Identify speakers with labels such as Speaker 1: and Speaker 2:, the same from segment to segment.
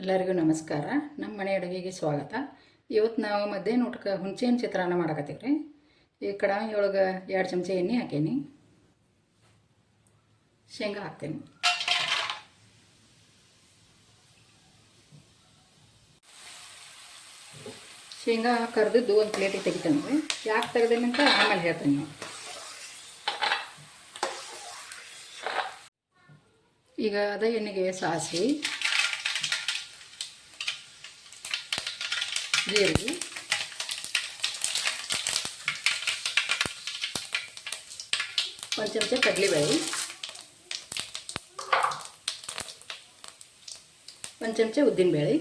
Speaker 1: ಎಲ್ಲರಿಗೂ ನಮಸ್ಕಾರ. ನಮ್ಮ ಮನೆ ಅಡುಗೆಗೆ ಸ್ವಾಗತ. ಇವತ್ತು ನಾವು ಮಧ್ಯಾಹ್ನ ಊಟಕ್ಕೆ ಹುಣಸೆಹಣ್ಣು ಚಿತ್ರಾನ್ನ ಮಾಡಕತ್ತೀವಿ ರೀ. ಈ ಕಡಾಯಿ ಒಳಗೆ ಎರಡು ಚಮಚ ಎಣ್ಣೆ ಹಾಕೀನಿ. ಶೇಂಗಾ ಹಾಕ್ತೀನಿ. ಶೇಂಗಾ ಕರೆದಿದ್ದು ಒಂದು ಪ್ಲೇಟಿಗೆ ತೆಗಿತೇನೆ ರೀ. ಯಾಕೆ ತೆಗ್ದೇನೆ ಅಂತ ಆಮೇಲೆ ಹೇಳ್ತೀನಿ ನಾವು ಈಗ ಅದೇ ಎಣ್ಣೆಗೆ ಸಾಸಿವೆ. ಜೀರಿಗೆ ಒಂದು ಚಮಚ ಕಡಲೆಬೇಳೆ ಒಂದು ಚಮಚ ಉದ್ದಿನಬೇಳೆ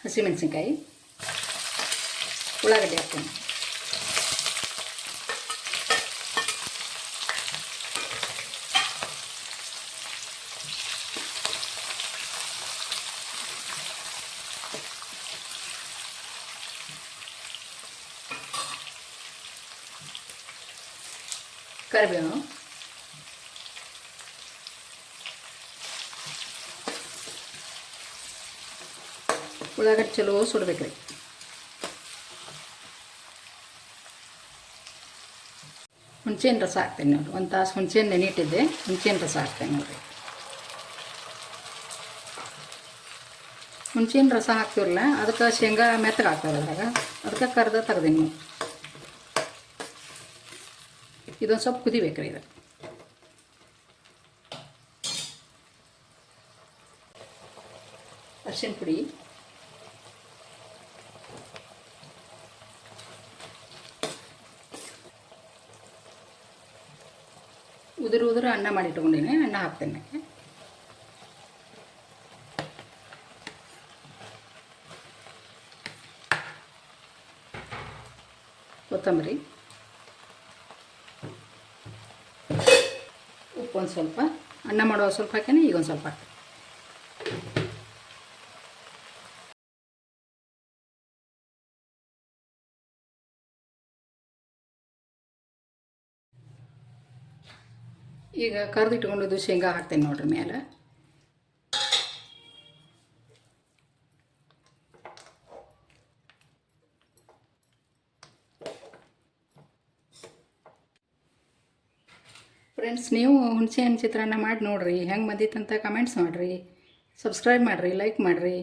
Speaker 1: ಹಸಿಮೆಣಸಿನ್ಕಾಯಿ ಉಳ್ಳಾಗಡ್ಡಿ ಹಾಕ್ತೀನಿ ಕರಿಬೇವು ಉಳ್ಳಾಗಡ್ಡಿ ಚಲೋ ಸುಡ್ಬೇಕು ರೀ ಹುಣ್ಸೆಹಣ್ಣು ರಸ ಹಾಕ್ತೇನೆ ನೋಡಿ. ಒಂದು ತಾಸು ಹುಣ್ಸೆಹಣ್ಣು ನೆನಿಟ್ಟಿದ್ದೆ ಹುಣ್ಸೆಹಣ್ಣು ರಸ ಹಾಕ್ತೇನೆ ನೋಡಿರಿ ಹುಣ್ಸೆಹಣ್ಣು ರಸ ಹಾಕ್ತಿರಲ್ಲ ಅದಕ್ಕೆ ಶೇಂಗಾ ಮೆತ್ತಗೆ ಹಾಕ್ತಾರೆ ಅದ್ರಾಗ. ಅದಕ್ಕೆ ಕರ್ದ ತೆಗ್ದೀನಿ ನೀವು ಇದೊಂದು ಸ್ವಲ್ಪ ಕುದಿಬೇಕ್ರಿ ಇದು. ಅರ್ಶಿನ ಪುಡಿ. ಉದುರು ಉದುರು ಅನ್ನ ಮಾಡಿ ಇಟ್ಕೊಂಡಿನಿ, ಅನ್ನ ಹಾಕ್ತೇನೆ. ಕೊತ್ತಂಬರಿ. ಉಪ್ಪು ಒಂದು ಸ್ವಲ್ಪ, ಅನ್ನ ಮಾಡುವ ಸ್ವಲ್ಪ ಹಾಕೇನೆ ಈಗ ಒಂದು ಸ್ವಲ್ಪ ಹಾಕ್ತೀನಿ. ಈಗ ಕರೆದಿಟ್ಕೊಂಡಿದ್ದು ಶೇಂಗಾ ಹಾಕ್ತೇನೆ ನೋಡ್ರಿ ಮೇಲೆ ಫ್ರೆಂಡ್ಸ್ ನೀವು ಹುಣಸೆ ಹಣ್ಣು ಚಿತ್ರಾನ್ನ ಮಾಡಿ ನೋಡಿರಿ. ಹೆಂಗೆ ಬಂದಿತ್ತಂತ ಕಮೆಂಟ್ಸ್ ಮಾಡಿರಿ. ಸಬ್ಸ್ಕ್ರೈಬ್ ಮಾಡಿರಿ ಲೈಕ್ ಮಾಡಿರಿ.